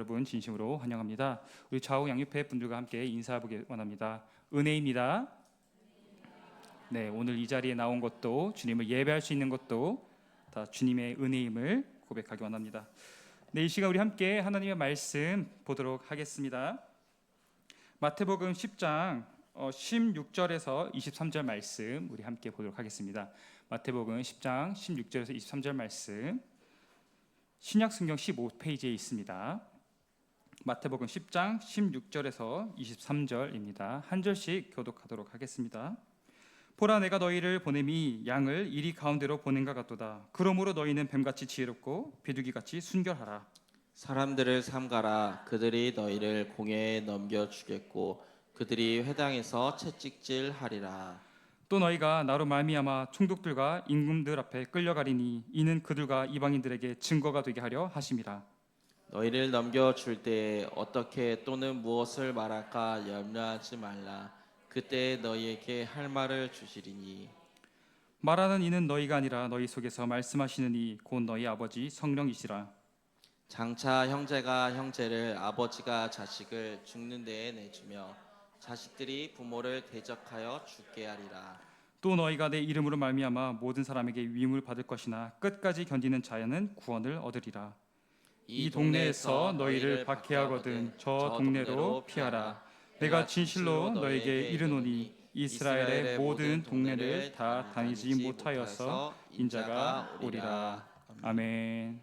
여러분 진심으로 환영합니다. 우리 좌우 양육회 분들과 함께 인사하기 원합니다. 은혜입니다. 네, 오늘 이 자리에 나온 것도 주님을 예배할 수 있는 것도 다 주님의 은혜임을 고백하기 원합니다. 네, 이 시간 우리 함께 하나님의 말씀 보도록 하겠습니다. 마태복음 10장 어, 16절에서 23절 말씀 우리 함께 보도록 하겠습니다. 마태복음 10장 16절에서 23절 말씀 신약 성경 15페이지에 있습니다. 마태복음 10장 16절에서 23절입니다. 한 절씩 교독하도록 하겠습니다. 보라 내가 너희를 보냄이 양을 이리 가운데로 보낸가 같도다. 그러므로 너희는 뱀같이 지혜롭고 비둘기같이 순결하라. 사람들을 삼가라 그들이 너희를 공회에 넘겨 주겠고 그들이 회당에서 채찍질 하리라 또 너희가 나로 말미암아 총독들과 임금들 앞에 끌려가리니 이는 그들과 이방인들에게 증거가 되게 하려 하심이라. 너희를 넘겨 줄 때에 어떻게 또는 무엇을 말할까 염려하지 말라 그때 너희에게 할 말을 주시리니 말하는 이는 너희가 아니라 너희 속에서 말씀하시는 이 곧 너희 아버지 성령이시라. 장차 형제가 형제를 아버지가 자식을 죽는 데에 내주며 자식들이 부모를 대적하여 죽게 하리라 또 너희가 내 이름으로 말미암아 모든 사람에게 위임을 받을 것이나 끝까지 견디는 자야는 구원을 얻으리라. 이 동네에서 너희를 박해하거든 저 동네로 피하라. 내가 진실로 너에게 이르노니 이스라엘의 모든 동네를 다 다니지 못하여서 인자가 오리라. 아멘.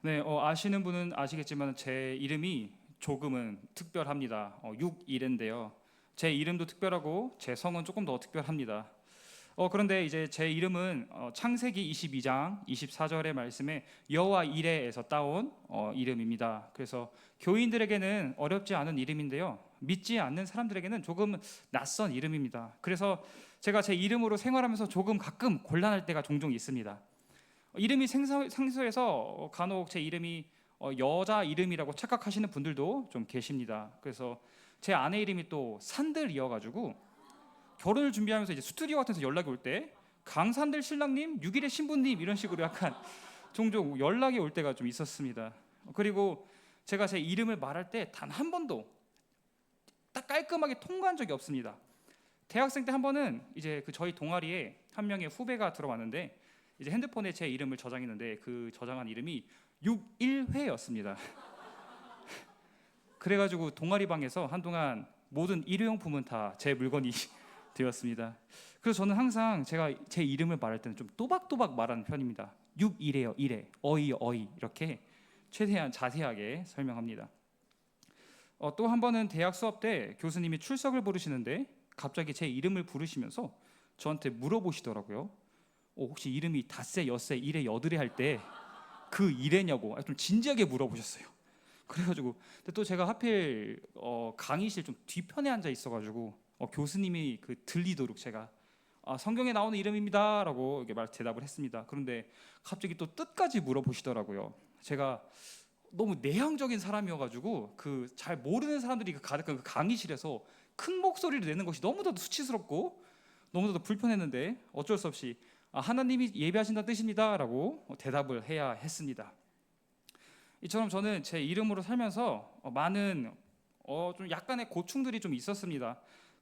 네, 어, 아시는 분은 아시겠지만 제 이름이 조금은 특별합니다. 어, 6일인데요. 제 이름도 특별하고 제 성은 조금 더 특별합니다. 어, 그런데 이제 제 이름은 어, 창세기 22장 24절의 말씀에 여호와 이레에서 따온 어, 이름입니다. 그래서 교인들에게는 어렵지 않은 이름인데요. 믿지 않는 사람들에게는 조금 낯선 이름입니다. 그래서 제가 제 이름으로 생활하면서 조금 가끔 곤란할 때가 종종 있습니다. 어, 이름이 생소, 생소해서 어, 간혹 제 이름이 어, 여자 이름이라고 착각하시는 분들도 좀 계십니다. 그래서 제 아내 이름이 또 산들이어가지고 결혼을 준비하면서 이제 스튜디오 같은 데서 연락이 올 때 강산들 신랑님, 6일의 신부님 이런 식으로 약간 종종 연락이 올 때가 좀 있었습니다. 그리고 제가 제 이름을 말할 때 단 한 번도 딱 깔끔하게 통과한 적이 없습니다. 대학생 때 한 번은 이제 그 저희 동아리에 한 명의 후배가 들어왔는데 이제 핸드폰에 제 이름을 저장했는데 그 저장한 이름이 61회였습니다. 그래가지고 동아리 방에서 한동안 모든 일회용품은 다 제 물건이 되었습니다. 그래서 저는 항상 제가 제 이름을 말할 때는 좀 또박또박 말하는 편입니다. 6일에요, 1회, 어이, 어이 이렇게 최대한 자세하게 설명합니다. 어, 또 한 번은 대학 수업 때 교수님이 출석을 부르시는데 갑자기 제 이름을 부르시면서 저한테 물어보시더라고요. 어, 혹시 이름이 닷새, 엿새, 일에, 여드레 할 때그 일에냐고 좀 진지하게 물어보셨어요. 그래가지고 근데 또 제가 하필 어, 강의실 좀 뒤편에 앉아 있어가지고 어, 교수님이 그 들리도록 제가 아, 성경에 나오는 이름입니다라고 이렇게 말 대답을 했습니다. 그런데 갑자기 또 뜻까지 물어보시더라고요. 제가 너무 내향적인 사람이어가지고 그 잘 모르는 사람들이 그 가득한 그 강의실에서 큰 목소리를 내는 것이 너무나도 수치스럽고 너무나도 불편했는데 어쩔 수 없이 아, 하나님이 예배하신다는 뜻입니다라고 대답을 해야 했습니다. 이처럼 저는 제 이름으로 살면서 어, 많은 어, 좀 약간의 고충들이 좀 있었습니다.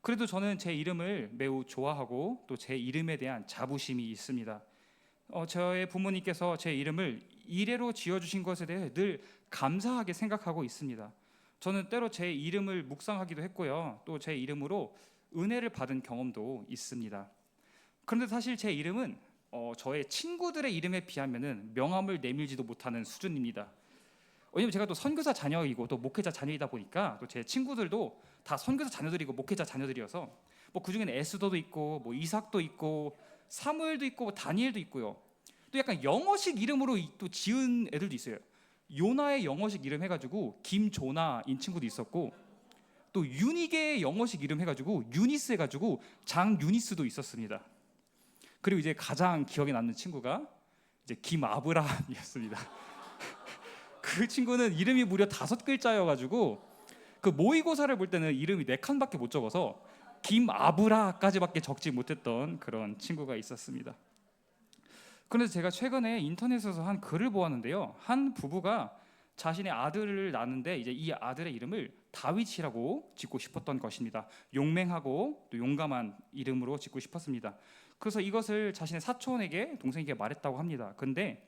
그래도 저는 제 이름을 매우 좋아하고 또 제 이름에 대한 자부심이 있습니다. 어, 저의 부모님께서 제 이름을 이래로 지어주신 것에 대해 늘 감사하게 생각하고 있습니다. 저는 때로 제 이름을 묵상하기도 했고요. 또 제 이름으로 은혜를 받은 경험도 있습니다. 그런데 사실 제 이름은 어, 저의 친구들의 이름에 비하면은 명함을 내밀지도 못하는 수준입니다. 왜냐면 제가 또 선교사 자녀이고 또 목회자 자녀이다 보니까 또 제 친구들도 다 선교사 자녀들이고 목회자 자녀들이어서 뭐 그중에는 에스더도 있고 뭐 이삭도 있고 사무엘도 있고 뭐 다니엘도 있고요. 또 약간 영어식 이름으로 이- 또 지은 애들도 있어요. 요나의 영어식 이름 해가지고 김조나인 친구도 있었고 또 유니게의 영어식 이름 해가지고 유니스 해가지고 장유니스도 있었습니다. 그리고 이제 가장 기억에 남는 친구가 이제 김아브라함이었습니다. 그 친구는 이름이 무려 다섯 글자여가지고 그 모의고사를 볼 때는 이름이 네 칸밖에 못 적어서 김아브라까지밖에 적지 못했던 그런 친구가 있었습니다. 그래서 제가 최근에 인터넷에서 한 글을 보았는데요. 한 부부가 자신의 아들을 낳는데 이제 이 아들의 이름을 다윗이라고 짓고 싶었던 것입니다. 용맹하고 또 용감한 이름으로 짓고 싶었습니다. 그래서 이것을 자신의 사촌에게 동생에게 말했다고 합니다. 근데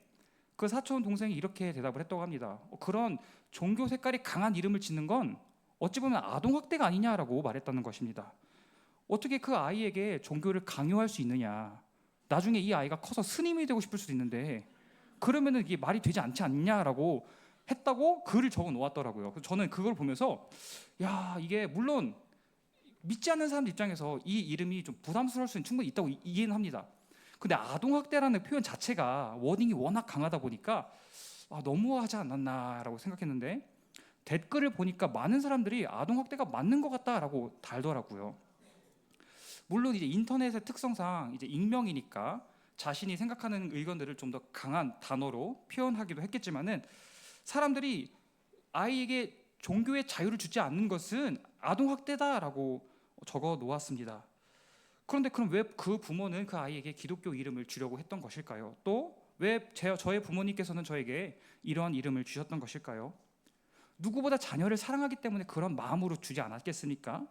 그 사촌 동생이 이렇게 대답을 했다고 합니다. 어, 그런 종교 색깔이 강한 이름을 짓는 건 어찌 보면 아동 학대가 아니냐라고 말했다는 것입니다. 어떻게 그 아이에게 종교를 강요할 수 있느냐? 나중에 이 아이가 커서 스님이 되고 싶을 수도 있는데 그러면은 이게 말이 되지 않지 않냐라고 했다고 글을 적어 놓았더라고요. 저는 그걸 보면서 야 이게 물론 믿지 않는 사람들 입장에서 이 이름이 좀 부담스러울 수는 충분히 있다고 이- 이해는 합니다. 근데 아동 학대라는 표현 자체가 워딩이 워낙 강하다 보니까 아, 너무하지 않았나라고 생각했는데 댓글을 보니까 많은 사람들이 아동 학대가 맞는 것 같다라고 달더라고요. 물론 이제 인터넷의 특성상 이제 익명이니까 자신이 생각하는 의견들을 좀 더 강한 단어로 표현하기도 했겠지만은 사람들이 아이에게 종교의 자유를 주지 않는 것은 아동 학대다라고 적어 놓았습니다. 그런데 그럼 왜 그 부모는 그 아이에게 기독교 이름을 주려고 했던 것일까요? 또 왜 저의 부모님께서는 저에게 이러한 이름을 주셨던 것일까요? 누구보다 자녀를 사랑하기 때문에 그런 마음으로 주지 않았겠습니까?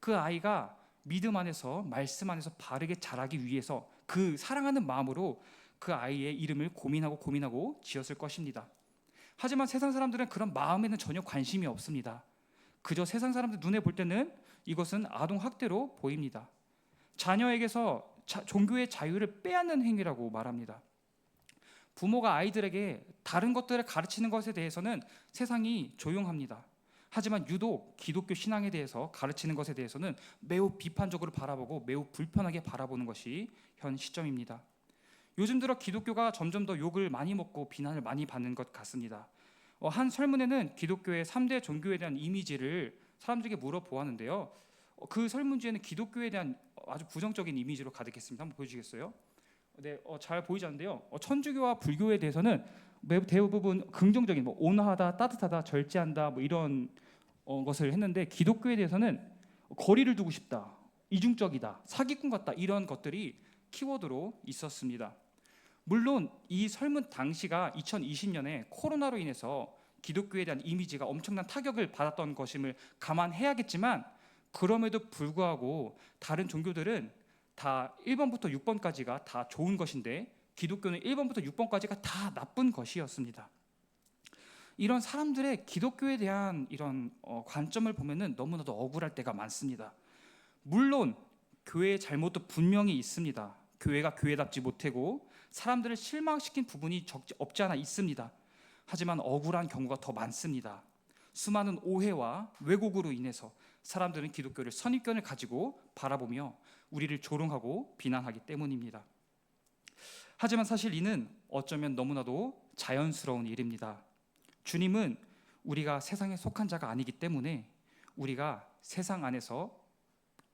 그 아이가 믿음 안에서 말씀 안에서 바르게 자라기 위해서 그 사랑하는 마음으로 그 아이의 이름을 고민하고 고민하고 지었을 것입니다. 하지만 세상 사람들은 그런 마음에는 전혀 관심이 없습니다. 그저 세상 사람들 눈에 볼 때는 이것은 아동 학대로 보입니다. 자녀에게서 자- 종교의 자유를 빼앗는 행위라고 말합니다. 부모가 아이들에게 다른 것들을 가르치는 것에 대해서는 세상이 조용합니다. 하지만 유독 기독교 신앙에 대해서 가르치는 것에 대해서는 매우 비판적으로 바라보고 매우 불편하게 바라보는 것이 현 시점입니다. 요즘 들어 기독교가 점점 더 욕을 많이 먹고 비난을 많이 받는 것 같습니다. 어, 한 설문에는 기독교의 3대 종교에 대한 이미지를 사람들에게 물어보았는데요. 어, 그 설문지에는 기독교에 대한 아주 부정적인 이미지로 가득했습니다. 한번 보여주시겠어요? 네, 어, 잘 보이지 않는데요. 어, 천주교와 불교에 대해서는 매우 대부분 긍정적인 뭐 온화하다, 따뜻하다, 절제한다 뭐 이런 어, 것을 했는데 기독교에 대해서는 거리를 두고 싶다, 이중적이다, 사기꾼 같다 이런 것들이 키워드로 있었습니다. 물론 이 설문 당시가 2020년에 코로나로 인해서 기독교에 대한 이미지가 엄청난 타격을 받았던 것임을 감안해야겠지만 그럼에도 불구하고 다른 종교들은 다 1번부터 6번까지가 다 좋은 것인데 기독교는 1번부터 6번까지가 다 나쁜 것이었습니다. 이런 사람들의 기독교에 대한 이런 어, 관점을 보면은 너무나도 억울할 때가 많습니다. 물론 교회의 잘못도 분명히 있습니다. 교회가 교회답지 못하고 사람들을 실망시킨 부분이 적지 없지 않아 있습니다. 하지만 억울한 경우가 더 많습니다. 수많은 오해와 왜곡으로 인해서 사람들은 기독교를 선입견을 가지고 바라보며 우리를 조롱하고 비난하기 때문입니다. 하지만 사실 이는 어쩌면 너무나도 자연스러운 일입니다. 주님은 우리가 세상에 속한 자가 아니기 때문에 우리가 세상 안에서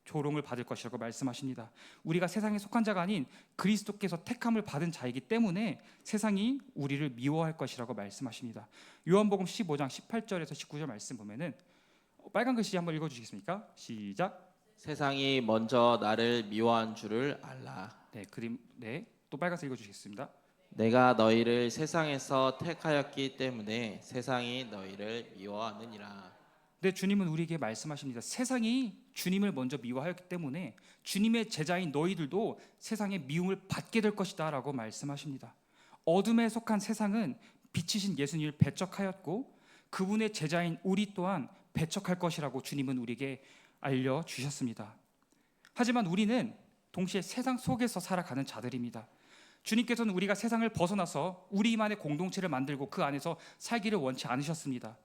조롱을 받을 것이라고 말씀하십니다. 우리가 세상에 속한 자가 아닌 그리스도께서 택함을 받은 자이기 때문에 세상이 우리를 미워할 것이라고 말씀하십니다. 요한복음 15장 18절에서 19절 말씀 보면은 빨간 글씨 한번 읽어 주시겠습니까? 시작. 세상이 먼저 나를 미워한 줄을 알라. 네, 그림 네. 또 빨간색 읽어 주시겠습니다. 내가 너희를 세상에서 택하였기 때문에 세상이 너희를 미워하느니라. 네, 주님은 우리에게 말씀하십니다. 세상이 주님을 먼저 미워하였기 때문에 주님의 제자인 너희들도 세상의 미움을 받게 될 것이다라고 말씀하십니다. 어둠에 속한 세상은 빛이신 예수님을 배척하였고 그분의 제자인 우리 또한 배척할 것이라고 주님은 우리에게 알려 주셨습니다. 하지만 우리는 동시에 세상 속에서 살아가는 자들입니다. 주님께서는 우리가 세상을 벗어나서 우리만의 공동체를 만들고 그 안에서 살기를 원치 않으셨습니다.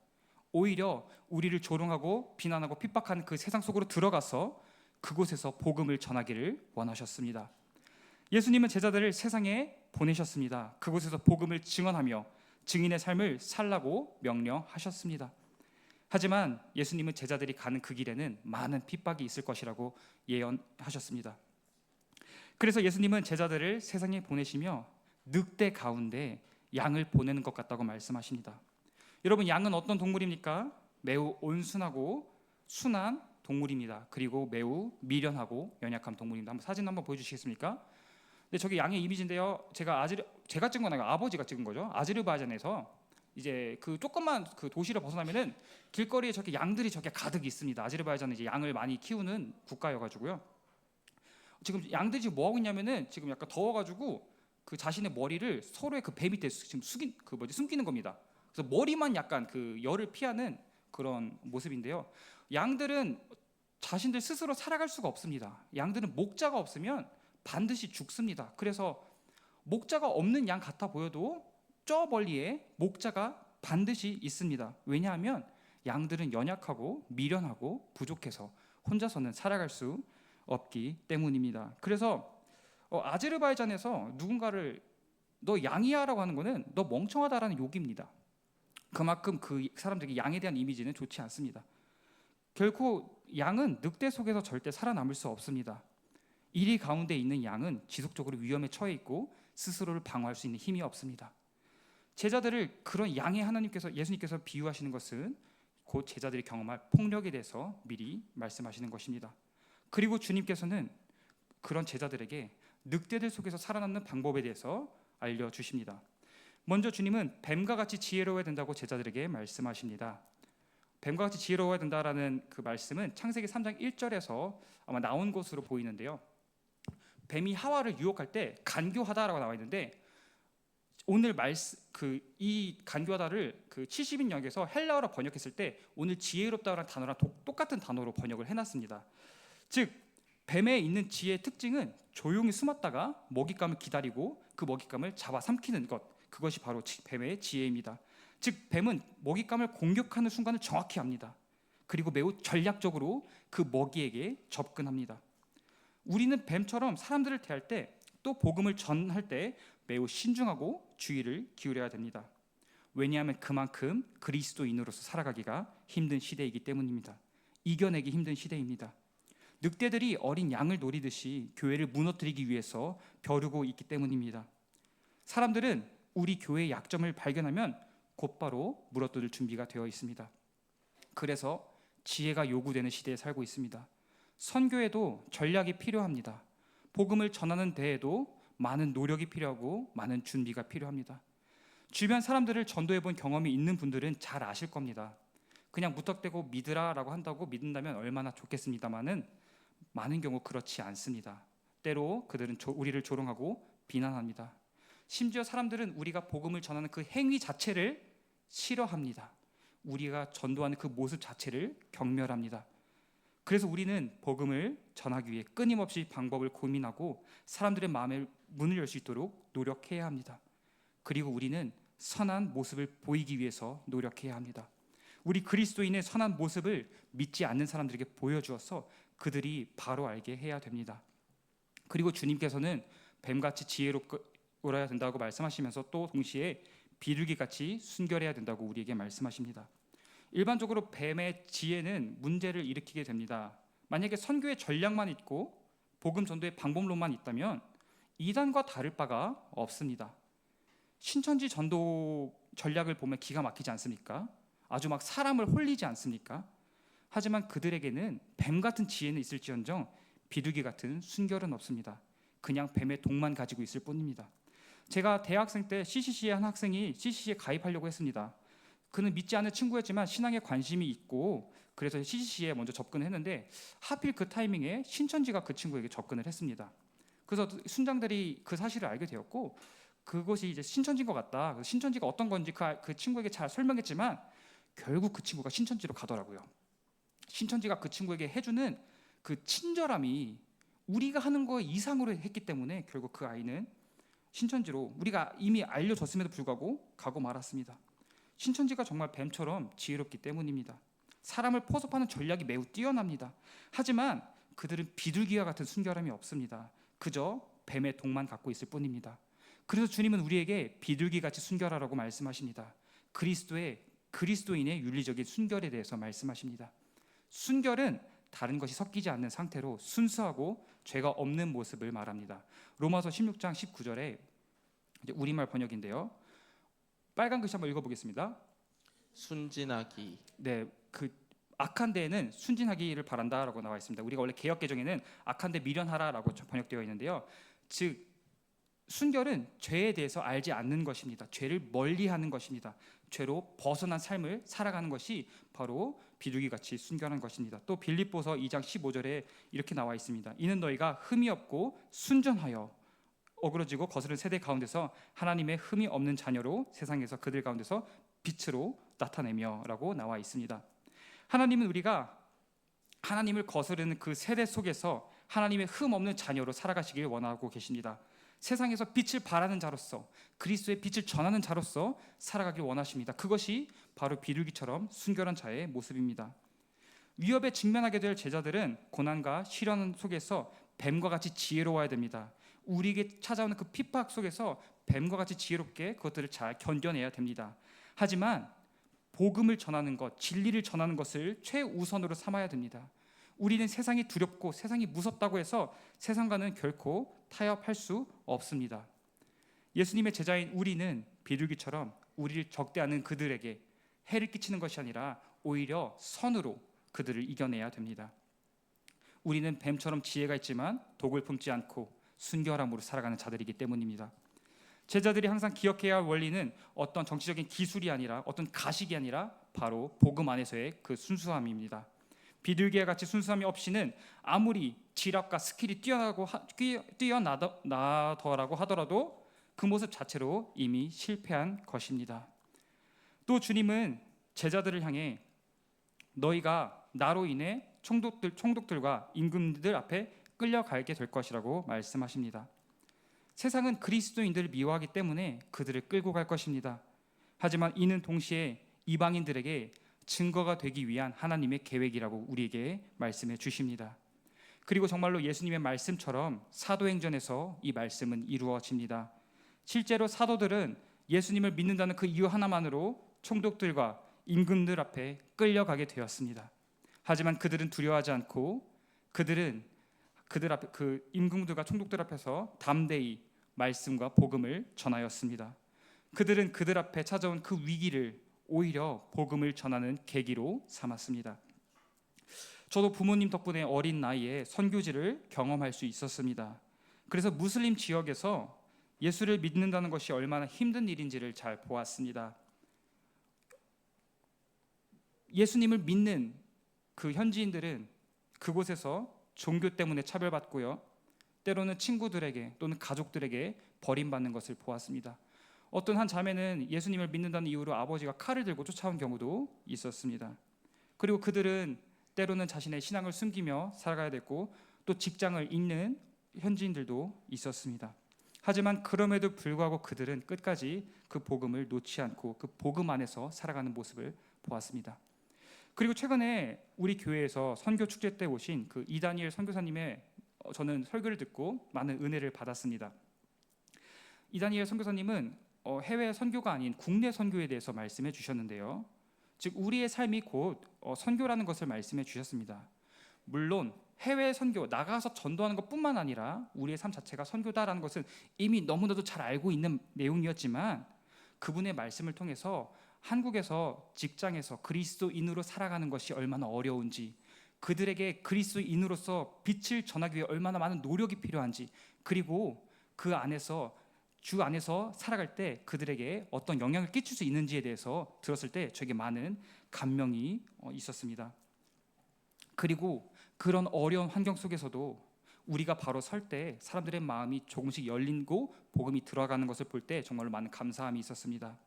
오히려 우리를 조롱하고 비난하고 핍박하는 그 세상 속으로 들어가서 그곳에서 복음을 전하기를 원하셨습니다. 예수님은 제자들을 세상에 보내셨습니다. 그곳에서 복음을 증언하며 증인의 삶을 살라고 명령하셨습니다. 하지만 예수님은 제자들이 가는 그 길에는 많은 핍박이 있을 것이라고 예언하셨습니다. 그래서 예수님은 제자들을 세상에 보내시며 늑대 가운데 양을 보내는 것 같다고 말씀하십니다. 여러분 양은 어떤 동물입니까? 매우 온순하고 순한 동물입니다. 그리고 매우 미련하고 연약한 동물입니다. 한번 사진 한번 보여주시겠습니까? 네, 저기 양의 이미지인데요. 제가 아즈르 제가 찍은 건 아니고 아버지가 찍은 거죠. 아제르바이잔에서 이제 그 조금만 그 도시를 벗어나면은 길거리에 저렇게 양들이 저렇게 가득 있습니다. 아제르바이잔은 이제 양을 많이 키우는 국가여가지고요. 지금 양들이 지금 뭐 하고 있냐면은 지금 약간 더워가지고 그 자신의 머리를 서로의 그 배 밑에 수- 지금 숙인 그 뭐지 숨기는 겁니다. 그래서 머리만 약간 그 열을 피하는 그런 모습인데요. 양들은 자신들 스스로 살아갈 수가 없습니다. 양들은 목자가 없으면 반드시 죽습니다. 그래서 목자가 없는 양 같아 보여도 저 멀리에 목자가 반드시 있습니다. 왜냐하면 양들은 연약하고 미련하고 부족해서 혼자서는 살아갈 수 없기 때문입니다. 그래서 어, 아제르바이잔에서 누군가를 너 양이야라고 하는 거는 너 멍청하다라는 욕입니다. 그만큼 그 사람들에게 양에 대한 이미지는 좋지 않습니다. 결코 양은 늑대 속에서 절대 살아남을 수 없습니다. 이리 가운데 있는 양은 지속적으로 위험에 처해 있고 스스로를 방어할 수 있는 힘이 없습니다. 제자들을 그런 양의 하나님께서 예수님께서 비유하시는 것은 곧 제자들이 경험할 폭력에 대해서 미리 말씀하시는 것입니다. 그리고 주님께서는 그런 제자들에게 늑대들 속에서 살아남는 방법에 대해서 알려 주십니다. 먼저 주님은 뱀과 같이 지혜로워야 된다고 제자들에게 말씀하십니다. 뱀과 같이 지혜로워야 된다라는 그 말씀은 창세기 3장 1절에서 아마 나온 것으로 보이는데요. 뱀이 하와를 유혹할 때 간교하다라고 나와 있는데 오늘 말씀 그이 간교하다를 그 70인 역에서 헬라어로 번역했을 때 오늘 지혜롭다라는 단어랑 도- 똑같은 단어로 번역을 해놨습니다. 즉 뱀에 있는 지혜의 특징은 조용히 숨었다가 먹잇감을 기다리고 그 먹잇감을 잡아 삼키는 것 그것이 바로 지- 뱀의 지혜입니다. 즉 뱀은 먹잇감을 공격하는 순간을 정확히 압니다. 그리고 매우 전략적으로 그 먹이에게 접근합니다. 우리는 뱀처럼 사람들을 대할 때 또 복음을 전할 때 매우 신중하고 주의를 기울여야 됩니다. 왜냐하면 그만큼 그리스도인으로서 살아가기가 힘든 시대이기 때문입니다. 이겨내기 힘든 시대입니다. 늑대들이 어린 양을 노리듯이 교회를 무너뜨리기 위해서 벼르고 있기 때문입니다. 사람들은 우리 교회의 약점을 발견하면 곧바로 물어뜯을 준비가 되어 있습니다. 그래서 지혜가 요구되는 시대에 살고 있습니다. 선교에도 전략이 필요합니다. 복음을 전하는 데에도 많은 노력이 필요하고 많은 준비가 필요합니다. 주변 사람들을 전도해 본 경험이 있는 분들은 잘 아실 겁니다. 그냥 무턱대고 믿으라라고 한다고 믿는다면 얼마나 좋겠습니다만은 많은 경우 그렇지 않습니다. 때로 그들은 조- 우리를 조롱하고 비난합니다. 심지어 사람들은 우리가 복음을 전하는 그 행위 자체를 싫어합니다. 우리가 전도하는 그 모습 자체를 경멸합니다. 그래서 우리는 복음을 전하기 위해 끊임없이 방법을 고민하고 사람들의 마음에 문을 열 수 있도록 노력해야 합니다. 그리고 우리는 선한 모습을 보이기 위해서 노력해야 합니다. 우리 그리스도인의 선한 모습을 믿지 않는 사람들에게 보여주어서 그들이 바로 알게 해야 됩니다. 그리고 주님께서는 뱀같이 지혜롭고야 된다고 말씀하시면서 또 동시에 비둘기같이 순결해야 된다고 우리에게 말씀하십니다. 일반적으로 뱀의 지혜는 문제를 일으키게 됩니다. 만약에 선교의 전략만 있고 복음 전도의 방법론만 있다면 이단과 다를 바가 없습니다. 신천지 전도 전략을 보면 기가 막히지 않습니까? 아주 막 사람을 홀리지 않습니까? 하지만 그들에게는 뱀 같은 지혜는 있을지언정 비둘기 같은 순결은 없습니다. 그냥 뱀의 독만 가지고 있을 뿐입니다. 제가 대학생 때 CCC의 한 학생이 CCC에 가입하려고 했습니다. 그는 믿지 않는 친구였지만 신앙에 관심이 있고 그래서 CCC에 먼저 접근했는데 하필 그 타이밍에 신천지가 그 친구에게 접근을 했습니다. 그래서 순장들이 그 사실을 알게 되었고 그것이 이제 신천지인 것 같다. 신천지가 어떤 건지 그, 아- 그 친구에게 잘 설명했지만 결국 그 친구가 신천지로 가더라고요. 신천지가 그 친구에게 해주는 그 친절함이 우리가 하는 거 이상으로 했기 때문에 결국 그 아이는 신천지로 우리가 이미 알려줬음에도 불구하고 가고 말았습니다. 신천지가 정말 뱀처럼 지혜롭기 때문입니다. 사람을 포섭하는 전략이 매우 뛰어납니다. 하지만 그들은 비둘기와 같은 순결함이 없습니다. 그저 뱀의 독만 갖고 있을 뿐입니다. 그래서 주님은 우리에게 비둘기 같이 순결하라고 말씀하십니다. 그리스도의 그리스도인의 윤리적인 순결에 대해서 말씀하십니다. 순결은 다른 것이 섞이지 않는 상태로 순수하고 죄가 없는 모습을 말합니다. 로마서 16장 19절에 이제 우리말 번역인데요. 빨간 글씨 한번 읽어보겠습니다. 순진하기 네, 그 악한 데에는 순진하기를 바란다라고 나와 있습니다. 우리가 원래 개역 개정에는 악한 데 미련하라라고 번역되어 있는데요. 즉 순결은 죄에 대해서 알지 않는 것입니다. 죄를 멀리하는 것입니다. 죄로 벗어난 삶을 살아가는 것이 바로 비둘기 같이 순결한 것입니다. 또 빌립보서 2장 15절에 이렇게 나와 있습니다. 이는 너희가 흠이 없고 순전하여 어그러지고 거스른 세대 가운데서 하나님의 흠이 없는 자녀로 세상에서 그들 가운데서 빛으로 나타내며라고 나와 있습니다. 하나님은 우리가 하나님을 거스르는 그 세대 속에서 하나님의 흠 없는 자녀로 살아가시길 원하고 계십니다. 세상에서 빛을 발하는 자로서 그리스도의 빛을 전하는 자로서 살아가길 원하십니다. 그것이 바로 비둘기처럼 순결한 자의 모습입니다. 위협에 직면하게 될 제자들은 고난과 시련 속에서 뱀과 같이 지혜로워야 됩니다. 우리에게 찾아오는 그 핍박 속에서 뱀과 같이 지혜롭게 그것들을 잘 견뎌내야 됩니다. 하지만 복음을 전하는 것, 진리를 전하는 것을 최우선으로 삼아야 됩니다. 우리는 세상이 두렵고 세상이 무섭다고 해서 세상과는 결코 타협할 수 없습니다. 예수님의 제자인 우리는 비둘기처럼 우리를 적대하는 그들에게 해를 끼치는 것이 아니라 오히려 선으로 그들을 이겨내야 됩니다. 우리는 뱀처럼 지혜가 있지만 독을 품지 않고 순결함으로 살아가는 자들이기 때문입니다. 제자들이 항상 기억해야 할 원리는 어떤 정치적인 기술이 아니라 어떤 가식이 아니라 바로 복음 안에서의 그 순수함입니다. 비둘기와 같이 순수함이 없이는 아무리 지략과 스킬이 뛰어나고 뛰어나더라고 하더라도 그 모습 자체로 이미 실패한 것입니다. 또 주님은 제자들을 향해 너희가 나로 인해 총독들 총독들과 임금들 앞에 끌려가게 될 것이라고 말씀하십니다. 세상은 그리스도인들을 미워하기 때문에 그들을 끌고 갈 것입니다. 하지만 이는 동시에 이방인들에게 증거가 되기 위한 하나님의 계획이라고 우리에게 말씀해 주십니다. 그리고 정말로 예수님의 말씀처럼 사도행전에서 이 말씀은 이루어집니다. 실제로 사도들은 예수님을 믿는다는 그 이유 하나만으로 총독들과 임금들 앞에 끌려가게 되었습니다. 하지만 그들은 두려워하지 않고 그들은 그들 앞에 그 임금들과 총독들 앞에서 담대히 말씀과 복음을 전하였습니다. 그들은 그들 앞에 찾아온 그 위기를 오히려 복음을 전하는 계기로 삼았습니다. 저도 부모님 덕분에 어린 나이에 선교지를 경험할 수 있었습니다. 그래서 무슬림 지역에서 예수를 믿는다는 것이 얼마나 힘든 일인지를 잘 보았습니다. 예수님을 믿는 그 현지인들은 그곳에서 종교 때문에 차별받고요. 때로는 친구들에게 또는 가족들에게 버림받는 것을 보았습니다. 어떤 한 자매는 예수님을 믿는다는 이유로 아버지가 칼을 들고 쫓아온 경우도 있었습니다. 그리고 그들은 때로는 자신의 신앙을 숨기며 살아가야 됐고 또 직장을 잃는 현지인들도 있었습니다. 하지만 그럼에도 불구하고 그들은 끝까지 그 복음을 놓지 않고 그 복음 안에서 살아가는 모습을 보았습니다. 그리고 최근에 우리 교회에서 선교 축제 때 오신 그 이다니엘 선교사님의 어, 저는 설교를 듣고 많은 은혜를 받았습니다. 이다니엘 선교사님은 어, 해외 선교가 아닌 국내 선교에 대해서 말씀해 주셨는데요. 즉 우리의 삶이 곧 어, 선교라는 것을 말씀해 주셨습니다. 물론 해외 선교 나가서 전도하는 것뿐만 아니라 우리의 삶 자체가 선교다라는 것은 이미 너무나도 잘 알고 있는 내용이었지만 그분의 말씀을 통해서 한국에서 직장에서 그리스도인으로 살아가는 것이 얼마나 어려운지 그들에게 그리스도인으로서 빛을 전하기 위해 얼마나 많은 노력이 필요한지 그리고 그 안에서 주 안에서 살아갈 때 그들에게 어떤 영향을 끼칠 수 있는지에 대해서 들었을 때 저에게 많은 감명이 어, 있었습니다. 그리고 그런 어려운 환경 속에서도 우리가 바로 설 때 사람들의 마음이 조금씩 열리고 복음이 들어가는 것을 볼 때 정말로 많은 감사함이 있었습니다.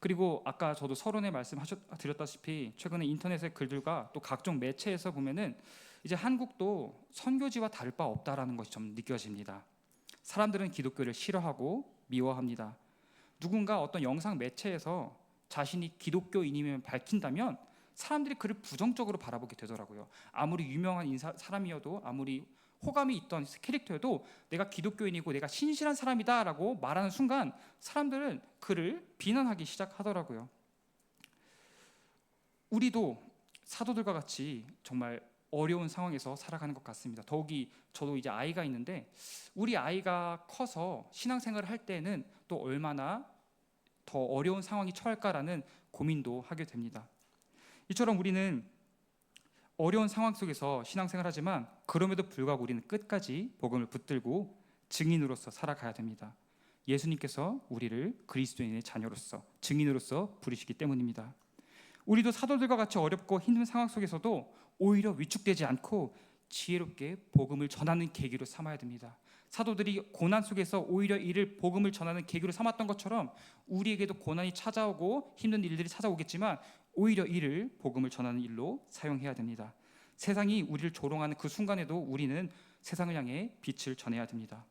그리고 아까 저도 서론에 말씀하셨 드렸다시피 최근에 인터넷의 글들과 또 각종 매체에서 보면은 이제 한국도 선교지와 다를 바 없다라는 것이 좀 느껴집니다. 사람들은 기독교를 싫어하고 미워합니다. 누군가 어떤 영상 매체에서 자신이 기독교인임을 밝힌다면 사람들이 그를 부정적으로 바라보게 되더라고요. 아무리 유명한 인사, 사람이어도 아무리 호감이 있던 캐릭터여도 내가 기독교인이고 내가 신실한 사람이다라고 말하는 순간 사람들은 그를 비난하기 시작하더라고요. 우리도 사도들과 같이 정말 어려운 상황에서 살아가는 것 같습니다. 더욱이 저도 이제 아이가 있는데 우리 아이가 커서 신앙생활을 할 때는 또 얼마나 더 어려운 상황이 처할까라는 고민도 하게 됩니다. 이처럼 우리는 어려운 상황 속에서 신앙생활 하지만 그럼에도 불구하고 우리는 끝까지 복음을 붙들고 증인으로서 살아가야 됩니다. 예수님께서 우리를 그리스도인의 자녀로서 증인으로서 부르시기 때문입니다. 우리도 사도들과 같이 어렵고 힘든 상황 속에서도 오히려 위축되지 않고 지혜롭게 복음을 전하는 계기로 삼아야 됩니다. 사도들이 고난 속에서 오히려 이를 복음을 전하는 계기로 삼았던 것처럼 우리에게도 고난이 찾아오고 힘든 일들이 찾아오겠지만 오히려 이를 복음을 전하는 일로 사용해야 됩니다. 세상이 우리를 조롱하는 그 순간에도 우리는 세상을 향해 빛을 전해야 됩니다.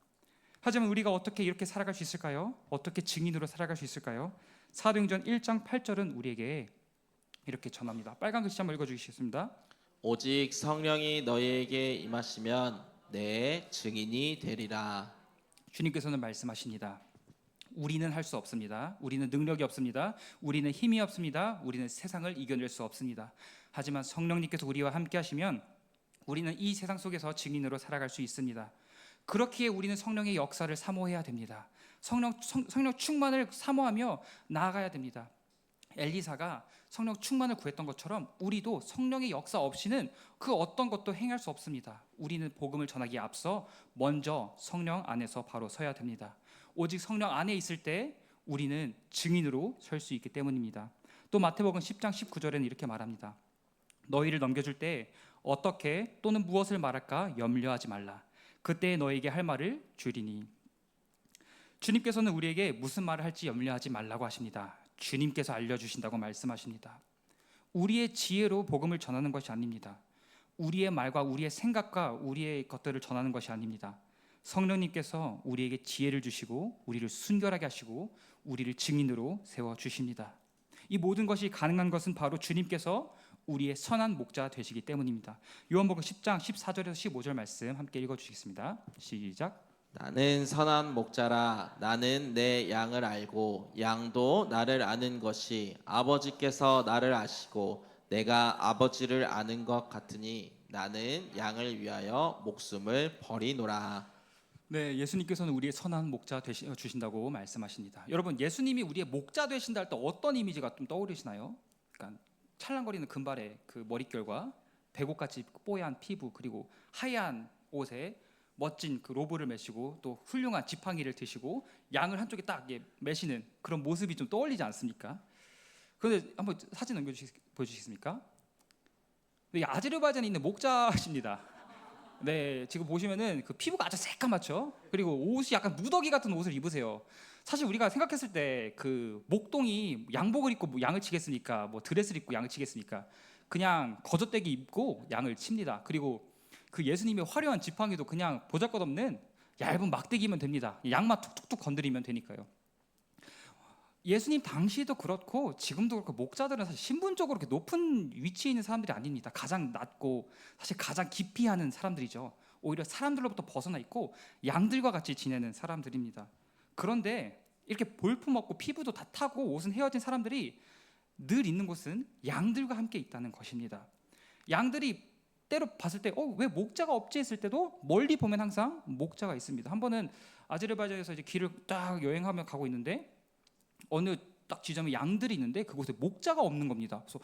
하지만 우리가 어떻게 이렇게 살아갈 수 있을까요? 어떻게 증인으로 살아갈 수 있을까요? 사도행전 1장 8절은 우리에게 이렇게 전합니다. 빨간 글씨 한번 읽어주시겠습니다. 오직 성령이 너희에게 임하시면 내 증인이 되리라. 주님께서는 말씀하십니다. 우리는 할 수 없습니다. 우리는 능력이 없습니다. 우리는 힘이 없습니다. 우리는 세상을 이겨낼 수 없습니다. 하지만 성령님께서 우리와 함께 하시면 우리는 이 세상 속에서 증인으로 살아갈 수 있습니다. 그렇기에 우리는 성령의 역사를 사모해야 됩니다. 성령 성, 성령 충만을 사모하며 나아가야 됩니다. 엘리사가 성령 충만을 구했던 것처럼 우리도 성령의 역사 없이는 그 어떤 것도 행할 수 없습니다. 우리는 복음을 전하기에 앞서 먼저 성령 안에서 바로 서야 됩니다. 오직 성령 안에 있을 때 우리는 증인으로 설 수 있기 때문입니다. 또 마태복음 10장 19절에는 이렇게 말합니다. 너희를 넘겨줄 때 어떻게 또는 무엇을 말할까 염려하지 말라. 그때 너에게 할 말을 주리니. 주님께서는 우리에게 무슨 말을 할지 염려하지 말라고 하십니다. 주님께서 알려주신다고 말씀하십니다. 우리의 지혜로 복음을 전하는 것이 아닙니다. 우리의 말과 우리의 생각과 우리의 것들을 전하는 것이 아닙니다. 성령님께서 우리에게 지혜를 주시고 우리를 순결하게 하시고 우리를 증인으로 세워 주십니다. 이 모든 것이 가능한 것은 바로 주님께서 우리의 선한 목자 되시기 때문입니다. 요한복음 10장 14절에서 15절 말씀 함께 읽어 주시겠습니다. 시작. 나는 선한 목자라 나는 내 양을 알고 양도 나를 아는 것이 아버지께서 나를 아시고 내가 아버지를 아는 것 같으니 나는 양을 위하여 목숨을 버리노라. 네, 예수님께서는 우리의 선한 목자 되시, 어, 주신다고 말씀하십니다. 여러분, 예수님이 우리의 목자 되신다 할 때 어떤 이미지가 좀 떠오르시나요? 그러니까 찰랑거리는 금발의 그 머릿결과 배고같이 뽀얀 피부 그리고 하얀 옷에 멋진 그 로브를 매시고 또 훌륭한 지팡이를 드시고 양을 한쪽에 딱 매시는 그런 모습이 좀 떠올리지 않습니까? 그런데 한번 사진 넘겨주시 보여주시겠습니까? 네, 아제르바이잔에 있는 목자십니다. 네, 지금 보시면은 그 피부가 아주 새까맣죠. 그리고 옷이 약간 무더기 같은 옷을 입으세요. 사실 우리가 생각했을 때 그 목동이 양복을 입고 뭐 양을 치겠습니까? 뭐 드레스를 입고 양을 치겠습니까? 그냥 거저대기 입고 양을 칩니다. 그리고 그 예수님의 화려한 지팡이도 그냥 보잘것없는 얇은 막대기면 됩니다. 양만 툭툭툭 건드리면 되니까요. 예수님 당시에도 그렇고 지금도 그렇고 목자들은 사실 신분적으로 그렇게 높은 위치에 있는 사람들이 아닙니다. 가장 낮고 사실 가장 깊이 하는 사람들이죠. 오히려 사람들로부터 벗어나 있고 양들과 같이 지내는 사람들입니다. 그런데 이렇게 볼품 없고 피부도 다 타고 옷은 헤어진 사람들이 늘 있는 곳은 양들과 함께 있다는 것입니다. 양들이 때로 봤을 때, 어, 왜 목자가 없지 했을 때도 멀리 보면 항상 목자가 있습니다. 한 번은 아제르바이잔에서 이제 길을 딱 여행하며 가고 있는데 어느 딱 지점에 양들이 있는데 그곳에 목자가 없는 겁니다. 그래서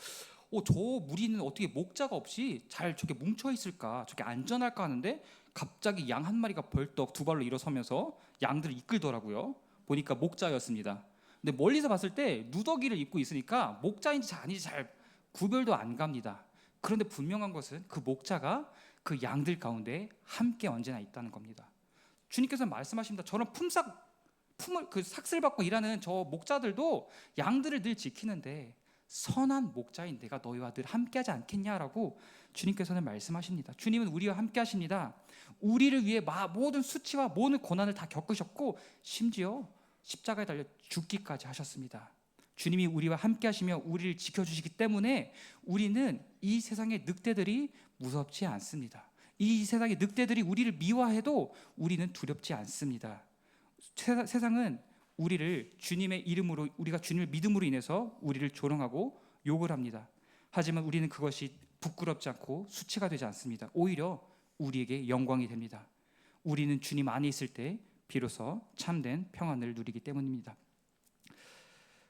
어, 저 무리는 어떻게 목자가 없이 잘 저게 뭉쳐 있을까? 저게 안전할까 하는데 갑자기 양 한 마리가 벌떡 두 발로 일어서면서 양들을 이끌더라고요. 보니까 목자였습니다. 근데 멀리서 봤을 때 누더기를 입고 있으니까 목자인지 아닌지 잘 구별도 안 갑니다. 그런데 분명한 것은 그 목자가 그 양들 가운데 함께 언제나 있다는 겁니다. 주님께서 말씀하십니다. 저런 품삯 품을 그 삭슬 받고 일하는 저 목자들도 양들을 늘 지키는데 선한 목자인 내가 너희와 늘 함께하지 않겠냐라고 주님께서는 말씀하십니다. 주님은 우리와 함께하십니다. 우리를 위해 마- 모든 수치와 모든 고난을 다 겪으셨고 심지어 십자가에 달려 죽기까지 하셨습니다. 주님이 우리와 함께하시며 우리를 지켜주시기 때문에 우리는 이 세상의 늑대들이 무섭지 않습니다. 이 세상의 늑대들이 우리를 미워해도 우리는 두렵지 않습니다. 세- 세상은 우리를 주님의 이름으로 우리가 주님을 믿음으로 인해서 우리를 조롱하고 욕을 합니다. 하지만 우리는 그것이 부끄럽지 않고 수치가 되지 않습니다. 오히려 우리에게 영광이 됩니다. 우리는 주님 안에 있을 때 비로소 참된 평안을 누리기 때문입니다.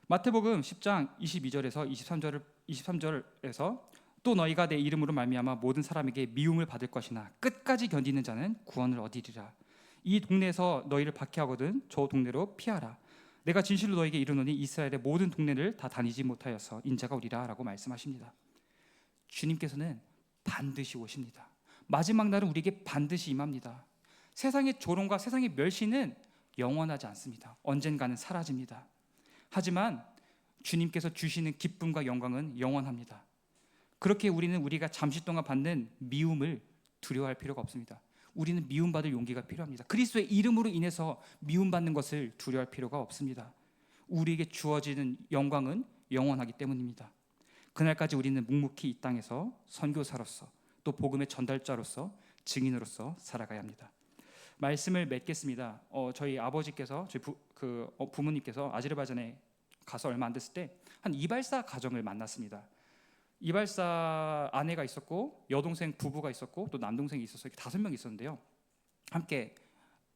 마태복음 10장 22절에서 23절을 23절에서 또 너희가 내 이름으로 말미암아 모든 사람에게 미움을 받을 것이나 끝까지 견디는 자는 구원을 얻으리라. 이 동네에서 너희를 박해하거든 저 동네로 피하라. 내가 진실로 너에게 이르노니 이스라엘의 모든 동네를 다 다니지 못하여서 인자가 오리라라고 말씀하십니다. 주님께서는 반드시 오십니다. 마지막 날은 우리에게 반드시 임합니다. 세상의 조롱과 세상의 멸시는 영원하지 않습니다. 언젠가는 사라집니다. 하지만 주님께서 주시는 기쁨과 영광은 영원합니다. 그렇게 우리는 우리가 잠시 동안 받는 미움을 두려워할 필요가 없습니다. 우리는 미움받을 용기가 필요합니다. 그리스도의 이름으로 인해서 미움받는 것을 두려워할 필요가 없습니다. 우리에게 주어지는 영광은 영원하기 때문입니다. 그날까지 우리는 묵묵히 이 땅에서 선교사로서 또 복음의 전달자로서 증인으로서 살아가야 합니다. 말씀을 맺겠습니다. 어, 저희 아버지께서 저희 부, 그 어, 부모님께서 아제르바이잔에 가서 얼마 안 됐을 때 한 이발사 가정을 만났습니다. 이발사 아내가 있었고 여동생 부부가 있었고 또 남동생이 있어서 이렇게 다섯 명 있었는데요. 함께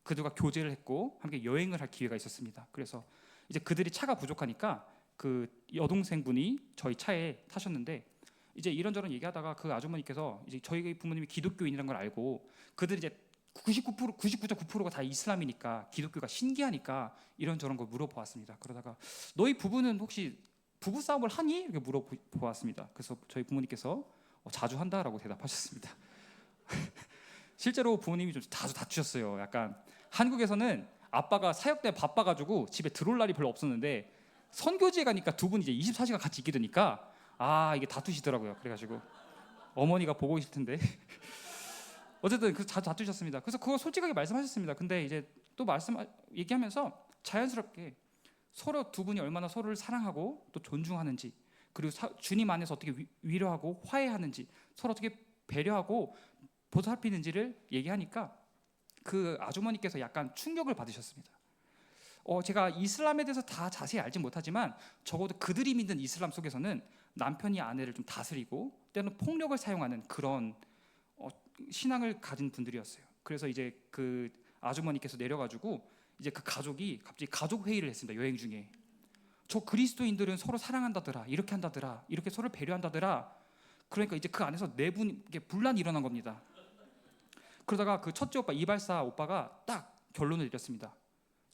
그들과 교제를 했고 함께 여행을 할 기회가 있었습니다. 그래서 이제 그들이 차가 부족하니까 그 여동생분이 저희 차에 타셨는데 이제 이런저런 얘기하다가 그 아주머니께서 이제 저희 부모님이 기독교인이라는 걸 알고 그들이 이제 99% 99.9%가 다 이슬람이니까 기독교가 신기하니까 이런저런 걸 물어보았습니다. 그러다가 너희 부부는 혹시 부부 싸움을 하니? 이렇게 물어보았습니다. 그래서 저희 부모님께서 어, 자주 한다라고 대답하셨습니다. 실제로 부모님이 좀 자주 다투셨어요. 약간 한국에서는 아빠가 사역 때 바빠가지고 집에 들어올 날이 별로 없었는데 선교지에 가니까 두 분 이제 24시간 같이 있게 되니까 아 이게 다투시더라고요. 그래가지고 어머니가 보고 계실 텐데 어쨌든 그 자주 다투셨습니다. 그래서 그거 솔직하게 말씀하셨습니다. 근데 이제 또 말씀 얘기하면서 자연스럽게 서로 두 분이 얼마나 서로를 사랑하고 또 존중하는지 그리고 사- 주님 안에서 어떻게 위, 위로하고 화해하는지 서로 어떻게 배려하고 보살피는지를 얘기하니까 그 아주머니께서 약간 충격을 받으셨습니다. 어, 제가 이슬람에 대해서 다 자세히 알지 못하지만 적어도 그들이 믿는 이슬람 속에서는 남편이 아내를 좀 다스리고 때로는 폭력을 사용하는 그런 어, 신앙을 가진 분들이었어요. 그래서 이제 그 아주머니께서 내려가지고 이제 그 가족이 갑자기 가족 회의를 했습니다. 여행 중에 저 그리스도인들은 서로 사랑한다더라, 이렇게 한다더라, 이렇게 서로 배려한다더라. 그러니까 이제 그 안에서 내분 이게 분란이 일어난 겁니다. 그러다가 그 첫째 오빠 이발사 오빠가 딱 결론을 내렸습니다.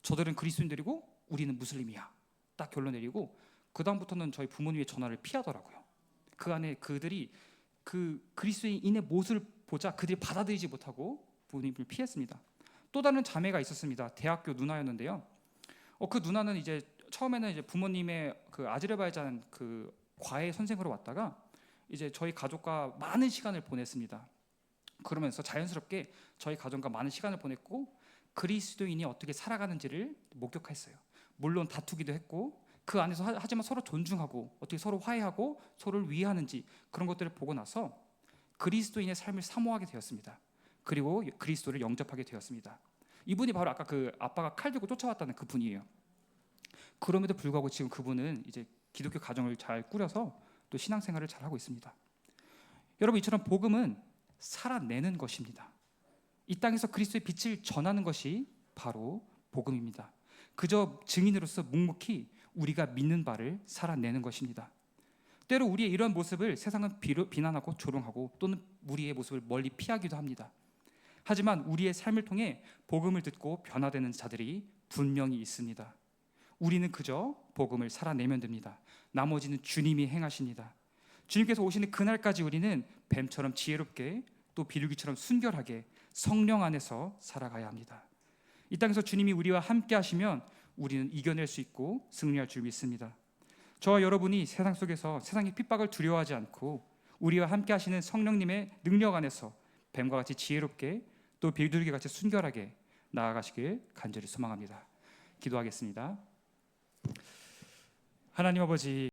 저들은 그리스도인들이고 우리는 무슬림이야. 딱 결론 내리고 그 다음부터는 저희 부모님의 전화를 피하더라고요. 그 안에 그들이 그 그리스도인의 모습을 보자 그들이 받아들이지 못하고 부모님을 피했습니다. 또 다른 자매가 있었습니다. 대학교 누나였는데요. 어, 그 누나는 이제 처음에는 이제 부모님의 그 아제르바이잔 그 과외 선생으로 왔다가 이제 저희 가족과 많은 시간을 보냈습니다. 그러면서 자연스럽게 저희 가족과 많은 시간을 보냈고 그리스도인이 어떻게 살아가는지를 목격했어요. 물론 다투기도 했고 그 안에서 하- 하지만 서로 존중하고 어떻게 서로 화해하고 서로를 위하는지 그런 것들을 보고 나서 그리스도인의 삶을 사모하게 되었습니다. 그리고 그리스도를 영접하게 되었습니다. 이분이 바로 아까 그 아빠가 칼 들고 쫓아왔다는 그 분이에요. 그럼에도 불구하고 지금 그분은 이제 기독교 가정을 잘 꾸려서 또 신앙생활을 잘 하고 있습니다. 여러분 이처럼 복음은 살아내는 것입니다. 이 땅에서 그리스도의 빛을 전하는 것이 바로 복음입니다. 그저 증인으로서 묵묵히 우리가 믿는 바를 살아내는 것입니다. 때로 우리의 이런 모습을 세상은 비난하고 조롱하고 또는 우리의 모습을 멀리 피하기도 합니다. 하지만 우리의 삶을 통해 복음을 듣고 변화되는 자들이 분명히 있습니다. 우리는 그저 복음을 살아내면 됩니다. 나머지는 주님이 행하십니다. 주님께서 오시는 그날까지 우리는 뱀처럼 지혜롭게 또 비둘기처럼 순결하게 성령 안에서 살아가야 합니다. 이 땅에서 주님이 우리와 함께 하시면 우리는 이겨낼 수 있고 승리할 줄 믿습니다. 저와 여러분이 세상 속에서 세상의 핍박을 두려워하지 않고 우리와 함께 하시는 성령님의 능력 안에서 뱀과 같이 지혜롭게 또 비둘기 같이 순결하게 나아가시길 간절히 소망합니다. 기도하겠습니다. 하나님 아버지